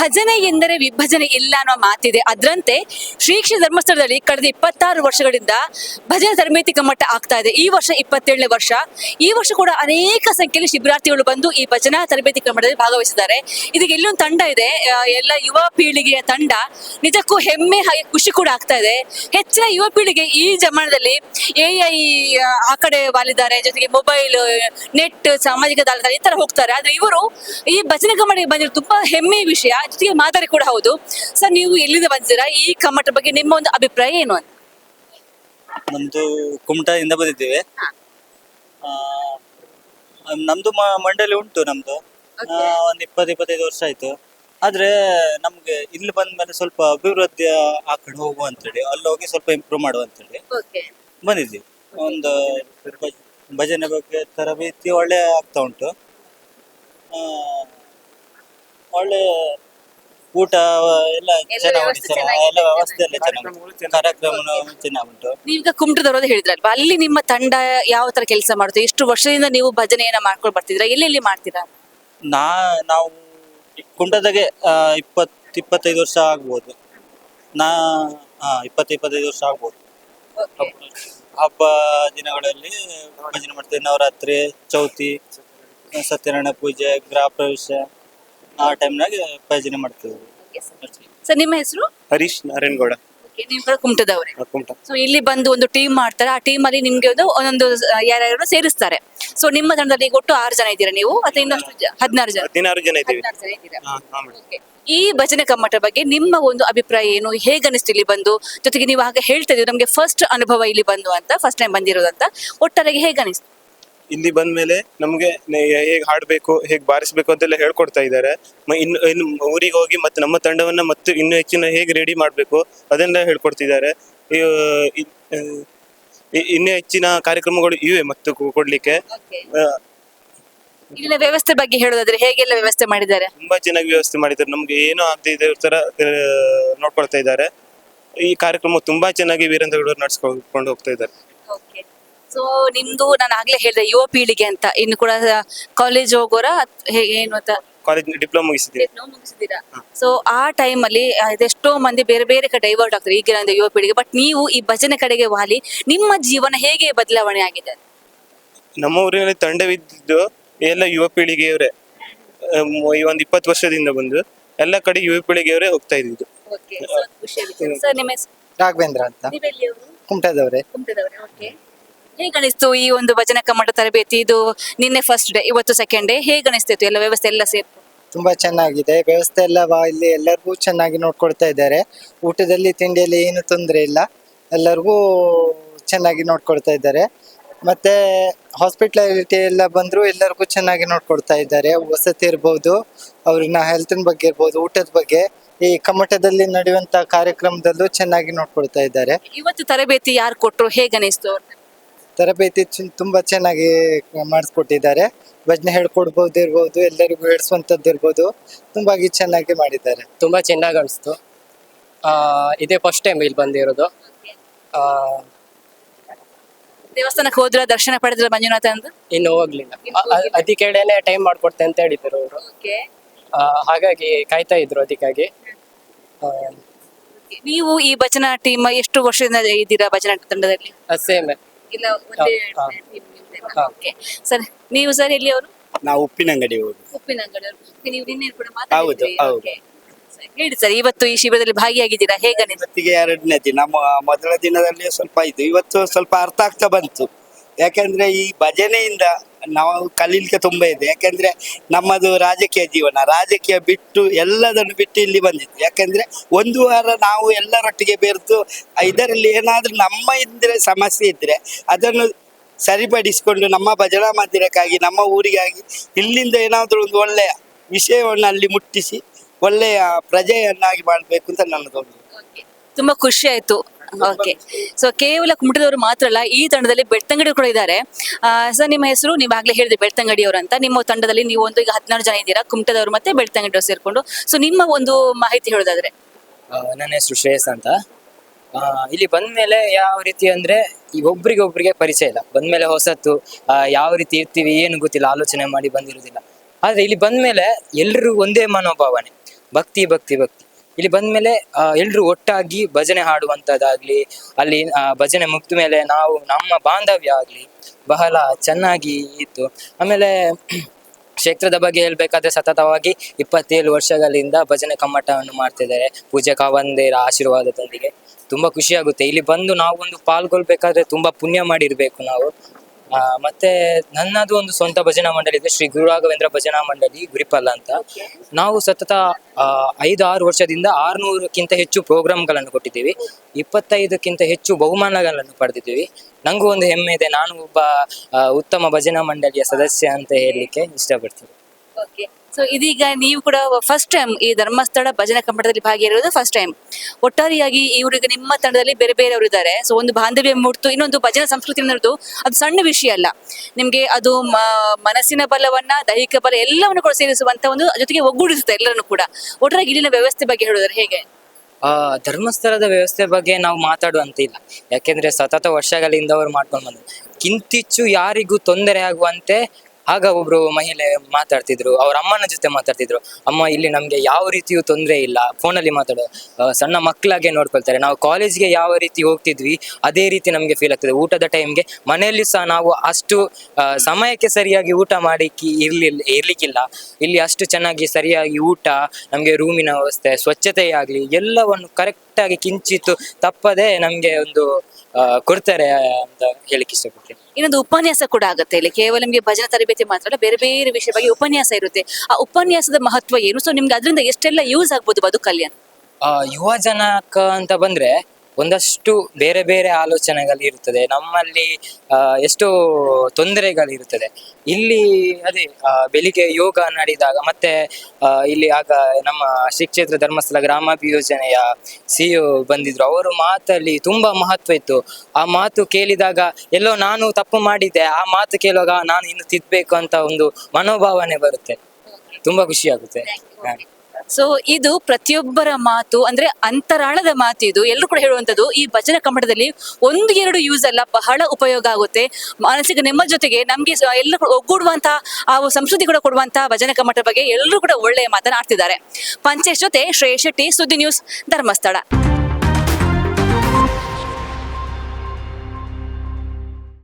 ಭಜನೆ ಎಂದರೆ ವಿಭಜನೆ ಇಲ್ಲ ಅನ್ನೋ ಮಾತಿದೆ. ಅದರಂತೆ ಶ್ರೀಕ್ಷ ಧರ್ಮಸ್ಥಳದಲ್ಲಿ ಕಳೆದ ಇಪ್ಪತ್ತಾರು ವರ್ಷಗಳಿಂದ ಭಜನೆ ತರಬೇತಿ ಕಮ್ಮಟ ಆಗ್ತಾ ಇದೆ. ಈ ವರ್ಷ ಇಪ್ಪತ್ತೇಳನೇ ವರ್ಷ. ಈ ವರ್ಷ ಕೂಡ ಅನೇಕ ಸಂಖ್ಯೆಯಲ್ಲಿ ಶಿಬಿರಾರ್ಥಿಗಳು ಬಂದು ಈ ಭಜನಾ ತರಬೇತಿ ಕಮ್ಮಟದಲ್ಲಿ ಭಾಗವಹಿಸಿದ್ದಾರೆ. ಇದಕ್ಕೆ ಇಲ್ಲೊಂದು ತಂಡ ಇದೆ. ಎಲ್ಲ ಯುವ ಪೀಳಿಗೆಯ ತಂಡ. ನಿಜಕ್ಕೂ ಹೆಮ್ಮೆ ಹಾಗೆ ಖುಷಿ ಕೂಡ ಆಗ್ತಾ ಇದೆ. ಹೆಚ್ಚಿನ ಯುವ ಪೀಳಿಗೆ ಈ ಜಮಾನದಲ್ಲಿ ಎ ಐ, ಆ ಕಡೆ ವಾಲಿದ್ದಾರೆ. ಜೊತೆಗೆ ಮೊಬೈಲ್, ನೆಟ್, ಸಾಮಾಜಿಕ ಜಾಲತಾಣ ಈ ತರ ಹೋಗ್ತಾರೆ. ಆದ್ರೆ ಇವರು ಈ ಭಜನೆ ಕಮ್ಮಟಿಗೆ ಬಂದಿರೋ ತುಂಬಾ ಹೆಮ್ಮೆಯ ವಿಷಯ. ಜೊತೆಗೆ ಮಾತಾಡಿ ಕೂಡ ಹೌದು. ಸರ್ ನೀವು ಎಲ್ಲಿಂದ ಬಂದಿದ್ದೀರಾ? ಈ ಕಮ್ಮಟ ಬಗ್ಗೆ ನಿಮ್ಮ ಒಂದು ಅಭಿಪ್ರಾಯ ಏನು ಅಂತ? ನಮ್ದು ಕುಮಟಾದಿಂದ ಬಂದಿದ್ದೇವೆ. ನಮ್ದು ಮಂಡಳಿ ಉಂಟು ನಮ್ದು. ಒಂದ್ ಇಪ್ಪತ್ತು ಇಪ್ಪತ್ತೈದು ವರ್ಷ ಆಯ್ತು. ಆದ್ರೆ ನಮ್ಗೆ ಇಲ್ಲಿ ಬಂದ್ಮೇಲೆ ಸ್ವಲ್ಪ ಅಭಿವೃದ್ಧಿ ಆ ಕಡೆ ಹೋಗುವ ಅಂತೇಳಿ ಅಲ್ಲಿ ಹೋಗಿ ಸ್ವಲ್ಪ ಇಂಪ್ರೂವ್ ಮಾಡುವ ಅಂತೇಳಿ ಬಂದಿದ್ವಿ ಒಂದು ಭಜ- ಭಜನೆ ಬಗ್ಗೆ ತರಬೇತಿ ಒಳ್ಳೆ ಆಗ್ತಾ ಉಂಟು. ಒಳ್ಳೆ ಊಟ ಎಲ್ಲ ಎಲ್ಲ ಚೆನ್ನಾಗಿ. ಎಲ್ಲ ವ್ಯವಸ್ಥೆ ಎಲ್ಲ ಚೆನ್ನಾಗಿ ಕಾರ್ಯಕ್ರಮ ಚೆನ್ನಾಗಿ ಉಂಟು. ನೀವೀಗ ಕುಮಟದವ್ರದ್ದು ಹೇಳಿದ್ರಲ್ವಾ? ಅಲ್ಲಿ ನಿಮ್ಮ ತಂಡ ಯಾವ ತರ ಕೆಲಸ ಮಾಡುತ್ತೆ ಎಷ್ಟು ವರ್ಷದಿಂದ ನೀವು ಭಜನೆಯನ್ನ ಮಾಡ್ಕೊಂಡು ಬರ್ತಿದ್ರ ಎಲ್ಲೆಲ್ಲಿ ಮಾಡ್ತೀರಾ? ನಾ ನಾವು ಕುಂಟದಾಗೆ ಆ, ಇಪ್ಪತ್ ಇಪ್ಪತ್ತೈದು ವರ್ಷ ಆಗ್ಬೋದು. ನಾ ಹಾ ಇಪ್ಪತ್ತು ಇಪ್ಪತ್ತೈದು ವರ್ಷ ಆಗ್ಬೋದು. ಹಬ್ಬ ದಿನಗಳಲ್ಲಿ ಭಜನೆ ಮಾಡ್ತೇವೆ. ನವರಾತ್ರಿ ಚೌತಿ ಸತ್ಯನಾರಾಯಣ ಪೂಜೆ ಗೃಹ ಪ್ರವೇಶ. ಆ ಟೈಮ್ನಾಗ ಭಜನೆ ಮಾಡ್ತೇವೆ. ಸರ್ ನಿಮ್ಮ ಹೆಸರು? ಹರೀಶ್ ನಾರಾಯಣಗೌಡ. ನೀವು ಕೂಡ ಕುಮಟದವ್ರೆ. ಕುಮಟ. ಸೊ ಇಲ್ಲಿ ಬಂದು ಒಂದು ಟೀಮ್ ಮಾಡ್ತಾರೆ. ಆ ಟೀಮ್ ಅಲ್ಲಿ ನಿಮ್ಗೆ ಒಂದು ಒಂದೊಂದು ಯಾರ್ಯಾರು ಸೇರಿಸ್ತಾರೆ. ಸೊ ನಿಮ್ಮ ತಂಡದಲ್ಲಿ ಈಗ ಒಟ್ಟು ಆರು ಜನ ಇದ್ದೀರಾ ನೀವು? ಅಥವಾ ಇನ್ನಷ್ಟು ಜ- ಹದಿನಾರು ಜನ? ಹದಿನಾರು ಜನ ಇದ್ದೀವಿ. ಹದಿನಾರು ಜನ ಇದ್ದೀರಾ? ಹಾ, ಹಾ ಮೇಡಮ್. Okay. ಈ ಭಜನೆ ಕಮ್ಮಟ ಬಗ್ಗೆ ನಿಮ್ಮ ಒಂದು ಅಭಿಪ್ರಾಯ ಏನು? ಹೇಗೆ ಅನಿಸ್ತು ಇಲ್ಲಿ ಬಂದು? ಜೊತೆಗೆ ನೀವು ಹಾಗೆ ಹೇಳ್ತಾ ಇದ್ದೀವಿ ನಮಗೆ ಫಸ್ಟ್ ಅನುಭವ ಇಲ್ಲಿ ಬಂದು ಅಂತ ಫಸ್ಟ್ ಟೈಮ್ ಬಂದಿರೋದಂತ ಒಟ್ಟಾರೆಗೆ ಹೇಗೆ ಅನಿಸ್ತು ಇಲ್ಲಿ ಬಂದ್ಮೇಲೆ ನಮ್ಗೆ ಹೇಗ್ ಹಾಡ್ಬೇಕು ಹೇಗ್ ಬಾರಿಸ್ಬೇಕು ಅಂತೆಲ್ಲ ಹೇಳ್ಕೊಡ್ತಾ ಇದ್ದಾರೆ. ಇನ್ನು ಇನ್ನು ಊರಿಗೆ ಹೋಗಿ ಮತ್ತೆ ನಮ್ಮ ತಂಡವನ್ನ ಮತ್ತೆ ಇನ್ನು ಹೆಚ್ಚಿನ ಹೇಗೆ ರೆಡಿ ಮಾಡ್ಬೇಕು ಅದನ್ನ ಹೇಳ್ಕೊಡ್ತಿದ್ದಾರೆ. ಇನ್ನೂ ಹೆಚ್ಚಿನ ಕಾರ್ಯಕ್ರಮಗಳು ಇವೆ ಮತ್ತೆ ಕೊಡ್ಲಿಕ್ಕೆ. ಇಲ್ಲಿನ ವ್ಯವಸ್ಥೆ ಬಗ್ಗೆ ಹೇಳೋದಾದ್ರೆ ಹೇಗೆಲ್ಲ ವ್ಯವಸ್ಥೆ ಮಾಡಿದ್ದಾರೆ? ತುಂಬಾ ಚೆನ್ನಾಗಿ ವ್ಯವಸ್ಥೆ ಮಾಡಿದ್ದಾರೆ. ನಮ್ಗೆ ಏನು ಆಗದೆ ಇರೋ ತರ ನೋಡ್ಕೊಳ್ತಾ ಇದ್ದಾರೆ. ಈ ಕಾರ್ಯಕ್ರಮ ತುಂಬಾ ಚೆನ್ನಾಗಿ ವೀರೇಂದ್ರ ಗೌಡರು ನಡ್ಸ್ಕೊಂಡು ಹೋಗ್ತಾ ಇದ್ದಾರೆ. ಸೊ ನಿಮ್ದು ನಾನು ಆಗ್ಲೇ ಹೇಳಿದೆ ಯುವ ಪೀಳಿಗೆ ಅಂತ. ಇನ್ನು ಕೂಡ ಕಾಲೇಜ್ ಹೋಗೋರ? ಹೇಗೆ ಏನು ಅಂತ? ಕಾಲೇಜ್ ಡಿಪ್ಲೊಮಾ ಮುಗಿಸಿದ್ದೀವಿ ಮುಗಿಸಿದ್ದೀರಾ? ಸೊ ಆ ಟೈಮ್ ಅಲ್ಲಿ ಎಷ್ಟೋ ಮಂದಿ ಬೇರೆ ಬೇರೆ ಕಡೆ ಡೈವರ್ಟ್ ಆಗ್ತಾರೆ ಈಗಿನ ಯುವ ಪೀಳಿಗೆ ಬಟ್ ನೀವು ಈ ಭಜನೆ ಕಡೆಗೆ ವಾಲಿ ನಿಮ್ಮ ಜೀವನ ಹೇಗೆ ಬದಲಾವಣೆ ಆಗಿದೆ? ನಮ್ಮ ಊರಿನಲ್ಲಿ ತಂಡವಿದ್ದು ಎಲ್ಲ ಯುವ ಪೀಳಿಗೆಯವರೇ ಈ ಒಂದು ಇಪ್ಪತ್ತು ವರ್ಷದಿಂದ ಬಂದು ಎಲ್ಲ ಕಡೆ ಯುವ ಪೀಳಿಗೆಯವರೇ ಹೋಗ್ತಾ ಇದ್ದಿದ್ದು. ಸರ್ ನಿಮ್ಮ ಹೆಸರು ರಾಘವೇಂದ್ರ ಅಂತ. ಕುಮಟದವರೇ ಕುಮಟದವ್ರೆ. ಕುಮಟದವರೇ ಓಕೆ ಹೇಗೆ ಅನಿಸ್ತು ಈ ಒಂದು ಭಜನೆ ಕಮ್ಮಟ ತರಬೇತಿ? ಇದು ನಿನ್ನೆ ಫಸ್ಟ್ ಡೇ ಇವತ್ತು ಸೆಕೆಂಡ್ ಡೇ ಹೇಗೆ ಅನಿಸ್ತಿತ್ತು ಎಲ್ಲ ವ್ಯವಸ್ಥೆ ಎಲ್ಲ ಸೇರ್ತು ತುಂಬಾ ಚೆನ್ನಾಗಿದೆ. ವ್ಯವಸ್ಥೆ ಎಲ್ಲ ವಾ- ಇಲ್ಲಿ ಎಲ್ಲರಿಗೂ ಚೆನ್ನಾಗಿ ನೋಡ್ಕೊಳ್ತಾ ಇದ್ದಾರೆ. ಊಟದಲ್ಲಿ ತಿಂಡಿಯಲ್ಲಿ ಏನು ತೊಂದರೆ ಇಲ್ಲ. ಎಲ್ಲರಿಗೂ ಚೆನ್ನಾಗಿ ನೋಡ್ಕೊಳ್ತಾ ಇದ್ದಾರೆ. ಮತ್ತೆ ಹಾಸ್ಪಿಟಾಲಿಟಿ ಎಲ್ಲ ಬಂದ್ರು ಎಲ್ಲರಿಗೂ ಚೆನ್ನಾಗಿ ನೋಡ್ಕೊಳ್ತಾ ಇದ್ದಾರೆ. ವಸತಿ ಇರ್ಬೋದು ಅವ್ರನ್ನ ಹೆಲ್ತಿನ ಬಗ್ಗೆ ಇರ್ಬೋದು ಊಟದ ಬಗ್ಗೆ. ಈ ಕಮ್ಮಟದಲ್ಲಿ ನಡೆಯುವಂತ ಕಾರ್ಯಕ್ರಮದಲ್ಲೂ ಚೆನ್ನಾಗಿ ನೋಡ್ಕೊಳ್ತಾ ಇದ್ದಾರೆ. ಇವತ್ತು ತರಬೇತಿ ಯಾರು ಕೊಟ್ಟರು ಹೇಗೆ ಅನಿಸ್ತು ತರಬೇತಿ ತುಂಬಾ ಚೆನ್ನಾಗಿ ಮಾಡಿಸ್ಕೊಟ್ಟಿದ್ದಾರೆ. ಭಜನೆ ಹೇಳ್ಕೊಡ್ಬೋದು ಇರ್ಬೋದು ಎಲ್ಲರಿಗೂ ಹೇಳಿಸುವಂಥದ್ದು ಇರ್ಬೋದು. ತುಂಬಾಗಿ ಚೆನ್ನಾಗಿ ಮಾಡಿದ್ದಾರೆ. ತುಂಬಾ ಚೆನ್ನಾಗಿ ಅನಿಸ್ತು. ಆ, ಇದೇ ಫಸ್ಟ್ ಟೈಮ್ ಇಲ್ಲಿ ಬಂದಿರೋದು. ಆ, ದೇವಸ್ಥಾನಕ್ಕೆ ಹೋದ್ರೆ? ದರ್ಶನ ಪಡೆದ್ರ ಮಂಜುನಾಥ ಅಂತ ಇನ್ನು ಹೋಗ್ಲಿಲ್ಲ. ಅ- ಅ- ಅದಕ್ಕೆಡೆನೆ ಟೈಮ್ ಮಾಡ್ಕೊಡ್ತೆ ಅಂತ ಹೇಳಿದ್ರು ಅವರು. ಹಾಗಾಗಿ ಕಾಯ್ತಾ ಇದ್ರು ಅದಕ್ಕಾಗಿ. ಆ, ನೀವು ಈ ಭಜನಾ ಟೀಮ್ ಎಷ್ಟು ವರ್ಷದಿಂದ ಇದ್ದೀರಾ ಭಜನಾ ತಂಡದಲ್ಲಿ? ಅದ್ ಸೇಮ್ ಇಲ್ಲ ಒಂದೇ team ಸರ್. ನೀವು ಸರ್ ಎಲ್ಲಿ ಅವರು? ನಾವು ಉಪ್ಪಿನಂಗಡಿ ಅಂಗಡಿ ಅವರು. ನೀವು ನಿನ್ನೆ ಕೂಡ ಮಾತಾಡಿದ್ರಿ. ಹೌದು. Okay. ಸರಿ, ಹೇಳಿ ಸರ್ ಇವತ್ತು ಈ ಶಿಬಿರದಲ್ಲಿ ಭಾಗಿಯಾಗಿದ್ದೀರಾ? ಹೇಗೆ ಅನಿಸ್ತು? ಇವತ್ತಿಗೆ ಎರಡನೇ ದಿನ. ನಮ್ಮ ಮೊದಲ ದಿನದಲ್ಲಿ ಸ್ವಲ್ಪ ಇದು. ಇವತ್ತು ಸ್ವಲ್ಪ ಅರ್ಥ ಆಗ್ತಾ ಬಂತು. ಯಾಕಂದ್ರೆ ಈ ಭಜನೆಯಿಂದ ನಾವು ಕಲೀಲಿಕ್ಕೆ ತುಂಬಾ ಇದೆ. ಯಾಕಂದ್ರೆ ನಮ್ಮದು ರಾಜಕೀಯ ಜೀವನ. ರಾಜಕೀಯ ಬಿಟ್ಟು ಎಲ್ಲದನ್ನು ಬಿಟ್ಟು ಇಲ್ಲಿ ಬಂದಿದ್ದು. ಯಾಕಂದ್ರೆ ಒಂದು ವಾರ ನಾವು ಎಲ್ಲರೊಟ್ಟಿಗೆ ಬೆರೆತು ಇದರಲ್ಲಿ ಏನಾದ್ರೂ ನಮ್ಮ ಇದ್ರೆ ಸಮಸ್ಯೆ ಇದ್ರೆ ಅದನ್ನು ಸರಿಪಡಿಸಿಕೊಂಡು ನಮ್ಮ ಭಜನಾ ಮಂದಿರಕ್ಕಾಗಿ, ನಮ್ಮ ಊರಿಗಾಗಿ ಇಲ್ಲಿಂದ ಏನಾದರೂ ಒಂದು ಒಳ್ಳೆಯ ವಿಷಯವನ್ನು ಅಲ್ಲಿ ಮುಟ್ಟಿಸಿ ಒಳ್ಳೆಯ ಪ್ರಜೆಯನ್ನಾಗಿ ಮಾಡಬೇಕು ಅಂತ ನನ್ನದೊಂದು ತುಂಬಾ ಖುಷಿ ಆಯ್ತು. ಓಕೆ ಸೊ ಕೇವಲ ಕುಮಟದವರು ಮಾತ್ರ ಅಲ್ಲ, ಈ ತಂಡದಲ್ಲಿ ಬೆಳ್ತಂಗಡಿ ಕೂಡ ಇದ್ದಾರೆ. ಸರ್ ನಿಮ್ಮ ಹೆಸರು? ನೀವು ಆಗ್ಲೇ ಹೇಳಿದ್ರಿ ಬೆಳ್ತಂಗಡಿ ಅವರು ಅಂತ. ನಿಮ್ಮ ತಂಡದಲ್ಲಿ ನೀವು ಒಂದು ಈಗ ಹದಿನಾರು ಜನ ಇದ್ದೀರಾ, ಕುಮಟದವರು ಮತ್ತೆ ಬೆಳ್ತಂಗಡಿಯವರು ಸೇರ್ಕೊಂಡು. ಸೊ ನಿಮ್ಮ ಒಂದು ಮಾಹಿತಿ ಹೇಳೋದಾದ್ರೆ. ನನ್ನ ಹೆಸರು ಶ್ರೇಯಸ್ ಅಂತ. ಇಲ್ಲಿ ಬಂದ್ಮೇಲೆ ಯಾವ ರೀತಿ ಅಂದ್ರೆ, ಈ ಒಬ್ರಿಗೆ ಒಬ್ರಿಗೆ ಪರಿಚಯ ಇಲ್ಲ. ಬಂದ್ಮೇಲೆ ಹೊಸತ್ತು ಯಾವ ರೀತಿ ಇರ್ತೀವಿ, ಏನು ಗೊತ್ತಿಲ್ಲ, ಆಲೋಚನೆ ಮಾಡಿ ಬಂದಿರುವುದಿಲ್ಲ ಆದ್ರೆ ಇಲ್ಲಿ ಬಂದ್ಮೇಲೆ ಎಲ್ರಿಗೂ ಒಂದೇ ಮನೋಭಾವನೆ. ಭಕ್ತಿ ಭಕ್ತಿ ಭಕ್ತಿ. ಇಲ್ಲಿ ಬಂದ್ಮೇಲೆ ಎಲ್ರು ಒಟ್ಟಾಗಿ ಭಜನೆ ಹಾಡುವಂತದ್ದಾಗ್ಲಿ ಅಲ್ಲಿ ಭಜನೆ ಮುಗಿದ ಮೇಲೆ ನಾವು ನಮ್ಮ ಬಾಂಧವ್ಯ ಆಗ್ಲಿ ಬಹಳ ಚೆನ್ನಾಗಿ ಇತ್ತು. ಆಮೇಲೆ ಕ್ಷೇತ್ರದ ಬಗ್ಗೆ ಹೇಳ್ಬೇಕಾದ್ರೆ ಸತತವಾಗಿ ಇಪ್ಪತ್ತೇಳು ವರ್ಷಗಳಿಂದ ಭಜನೆ ಕಮ್ಮಟವನ್ನು ಮಾಡ್ತಿದ್ದಾರೆ. ಪೂಜೆ ಕಾವಂದೇರ ಆಶೀರ್ವಾದದೊಂದಿಗೆ. ತುಂಬಾ ಖುಷಿ ಆಗುತ್ತೆ. ಇಲ್ಲಿ ಬಂದು ನಾವು ಒಂದು ಪಾಲ್ಗೊಳ್ಬೇಕಾದ್ರೆ ತುಂಬಾ ಪುಣ್ಯ ಮಾಡಿರ್ಬೇಕು ನಾವು. ಮತ್ತೆ ನನ್ನದು ಒಂದು ಸ್ವಂತ ಭಜನಾ ಮಂಡಳಿ ಇದೆ, ಶ್ರೀ ಗುರು ರಾಘವೇಂದ್ರ ಭಜನಾ ಮಂಡಳಿ, ಗುರಿಪಲ್ಲ ಅಂತ. ನಾವು ಸತತ ಐದು ಆರು ವರ್ಷದಿಂದ ಆರ್ನೂರಕ್ಕಿಂತ ಹೆಚ್ಚು ಪ್ರೋಗ್ರಾಮ್ಗಳನ್ನು ಕೊಟ್ಟಿದ್ದೀವಿ. ಇಪ್ಪತ್ತೈದಕ್ಕಿಂತ ಹೆಚ್ಚು ಬಹುಮಾನಗಳನ್ನು ಪಡೆದಿದ್ದೀವಿ. ನಂಗೂ ಒಂದು ಹೆಮ್ಮೆ ಇದೆ. ನಾನು ಒಬ್ಬ ಉತ್ತಮ ಭಜನಾ ಮಂಡಳಿಯ ಸದಸ್ಯ ಅಂತ ಹೇಳಲಿಕ್ಕೆ ಇಷ್ಟಪಡ್ತೀನಿ. ಸೊ ಇದೀಗ ನೀವು ಕೂಡ ಫಸ್ಟ್ ಟೈಮ್ ಈ ಧರ್ಮಸ್ಥಳ ಭಜನೆ ಕಂಪಟದಲ್ಲಿ ಭಾಗಿಯಾಗಿರೋದು ಫಸ್ಟ್ ಟೈಮ್ ಒಟ್ಟಾರೆಯಾಗಿ ಇವರಿಗೆ ನಿಮ್ಮ ತಂಡದಲ್ಲಿ ಬೇರೆ ಬೇರೆಯವರು ಇದ್ದಾರೆ. ಸೊ ಒಂದು ಬಾಂಧವ್ಯ ಮೂಡ್ತು ಇನ್ನೊಂದು ಭಜನೆ ಸಂಸ್ಕೃತಿ ಅನ್ನೋದು ಅದು ಸಣ್ಣ ವಿಷಯ ಅಲ್ಲ. ನಿಮಗೆ ಅದು ಮನಸ್ಸಿನ ಬಲವನ್ನ, ದೈಹಿಕ ಬಲ ಎಲ್ಲವನ್ನು ಕೂಡ ಸೇರಿಸುವಂತ ಒಂದು ಜೊತೆಗೆ ಒಗ್ಗೂಡಿಸುತ್ತೆ ಎಲ್ಲರನ್ನು ಕೂಡ. ಒಟ್ಟಾರೆಯಾಗಿ ಇಲ್ಲಿನ ವ್ಯವಸ್ಥೆ ಬಗ್ಗೆ ಹೇಳೋದಾದ್ರೆ ಹೇಗೆ? ಆ, ಧರ್ಮಸ್ಥಳದ ವ್ಯವಸ್ಥೆ ಬಗ್ಗೆ ನಾವು ಮಾತಾಡುವಂತಿಲ್ಲ. ಯಾಕೆಂದ್ರೆ ಸತತ ವರ್ಷಗಳಿಂದ ಅವರು ಮಾಡ್ಕೊಂಡು ಬಂದ್ರು ಕಿಂತಿಚ್ಚು ಯಾರಿಗೂ ತೊಂದರೆ ಆಗುವಂತೆ ಆಗ ಒಬ್ರು ಮಹಿಳೆ ಮಾತಾಡ್ತಿದ್ರು, ಅವ್ರ ಅಮ್ಮನ ಜೊತೆ ಮಾತಾಡ್ತಿದ್ರು, ಅಮ್ಮ, ಇಲ್ಲಿ ನಮ್ಗೆ ಯಾವ ರೀತಿಯೂ ತೊಂದರೆ ಇಲ್ಲ, ಫೋನಲ್ಲಿ ಮಾತಾಡೋ. ಸಣ್ಣ ಮಕ್ಕಳಾಗೆ ನೋಡ್ಕೊಳ್ತಾರೆ. ನಾವು ಕಾಲೇಜ್ಗೆ ಯಾವ ರೀತಿ ಹೋಗ್ತಿದ್ವಿ, ಅದೇ ರೀತಿ ನಮ್ಗೆ ಫೀಲ್ ಆಗ್ತದೆ. ಊಟದ ಟೈಮ್ಗೆ ಮನೆಯಲ್ಲಿ ಸಹ ನಾವು ಅಷ್ಟು ಸಮಯಕ್ಕೆ ಸರಿಯಾಗಿ ಊಟ ಮಾಡಿಕ್ಕೆ ಇರ್ಲಿಲ್ಲ ಇರ್ಲಿಕ್ಕಿಲ್ಲ. ಇಲ್ಲಿ ಅಷ್ಟು ಚೆನ್ನಾಗಿ ಸರಿಯಾಗಿ ಊಟ, ನಮ್ಗೆ ರೂಮಿನ ವ್ಯವಸ್ಥೆ ಸ್ವಚ್ಛತೆ ಆಗ್ಲಿ ಎಲ್ಲವನ್ನು ಕರೆಕ್ಟ್ ಆಗಿ ಕಿಂಚಿತ್ತು ತಪ್ಪದೆ ನಮ್ಗೆ ಒಂದು ಆ, ಕೊಡ್ತಾರೆ ಅಂತ ಹೇಳಿಕ್ಕೆ ಇಷ್ಟಪಡ್ತೀನಿ. ಇನ್ನೊಂದು ಉಪನ್ಯಾಸ ಕೂಡ ಆಗುತ್ತೆ ಇಲ್ಲಿ. ಕೇವಲ ನಿಮಗೆ ಭಜನೆ ತರಬೇತಿ ಮಾತ್ರ ಅಲ್ಲ ಬೇರೆ ಬೇರೆ ವಿಷಯ ಬಗ್ಗೆ ಉಪನ್ಯಾಸ ಇರುತ್ತೆ. ಆ ಉಪನ್ಯಾಸದ ಮಹತ್ವ ಏನು? ಸೊ ನಿಮ್ಗೆ ಅದರಿಂದ ಎಷ್ಟೆಲ್ಲ ಯೂಸ್ ಆಗ್ಬೋದು ಬದುಕಲ್ಲಿ ಅಂತ? ಆ, ಯುವ ಜನಕ ಅಂತ ಬಂದ್ರೆ ಒಂದಷ್ಟು ಬೇರೆ ಬೇರೆ ಆಲೋಚನೆಗಳು ಇರುತ್ತದೆ. ನಮ್ಮಲ್ಲಿ ಎಷ್ಟು ಎಷ್ಟೋ ತೊಂದರೆಗಳಿರುತ್ತದೆ ಇಲ್ಲಿ ಅದೇ ಆ, ಬೆಳಿಗ್ಗೆ ಯೋಗ ನಡೆದಾಗ ಮತ್ತೆ ಇಲ್ಲಿ ಆಗ ನಮ್ಮ ಶ್ರೀ ಕ್ಷೇತ್ರ ಧರ್ಮಸ್ಥಳ ಗ್ರಾಮಾಭಿಯೋಜನೆಯ ಸಿ ಸಿ ಬಂದಿದ್ರು. ಅವರು ಮಾತಲ್ಲಿ ತುಂಬಾ ಮಹತ್ವ ಇತ್ತು. ಆ ಮಾತು ಕೇಳಿದಾಗ ಎಲ್ಲೋ ನಾನು ತಪ್ಪು ಮಾಡಿದ್ದೆ. ಆ ಮಾತು ಕೇಳುವಾಗ ನಾನು ಇನ್ನು ತಿದ್ದಬೇಕು ಅಂತ ಒಂದು ಮನೋಭಾವನೆ ಬರುತ್ತೆ. ತುಂಬಾ ಖುಷಿ ಆಗುತ್ತೆ. ಸೊ ಇದು ಪ್ರತಿಯೊಬ್ಬರ ಮಾತು, ಅಂದ್ರೆ ಅಂತರಾಳದ ಮಾತು ಇದು. ಎಲ್ಲರೂ ಕೂಡ ಹೇಳುವಂತದ್ದು ಈ ಭಜನ ಕಮ್ಮಟದಲ್ಲಿ ಒಂದು, ಎರಡು ಯೂಸ್ ಅಲ್ಲ ಬಹಳ ಉಪಯೋಗ ಆಗುತ್ತೆ. ಮಾನಸಿಕ ನೆಮ್ಮದಿ ಜೊತೆಗೆ ನಮ್ಗೆ ಎಲ್ಲರೂ ಒಗ್ಗೂಡುವಂತಹ ಆ ಸಂಸ್ಕೃತಿ ಕೂಡ ಕೊಡುವಂತಹ ಭಜನ ಕಮ್ಮಟದ ಬಗ್ಗೆ ಎಲ್ಲರೂ ಕೂಡ ಒಳ್ಳೆಯ ಮಾತನಾಡ್ತಿದ್ದಾರೆ ಪಂಚೇಶ್ ಜೊತೆ ಶ್ರೇಯ ಶೆಟ್ಟಿ ಸುದ್ದಿ ನ್ಯೂಸ್ ಧರ್ಮಸ್ಥಳ.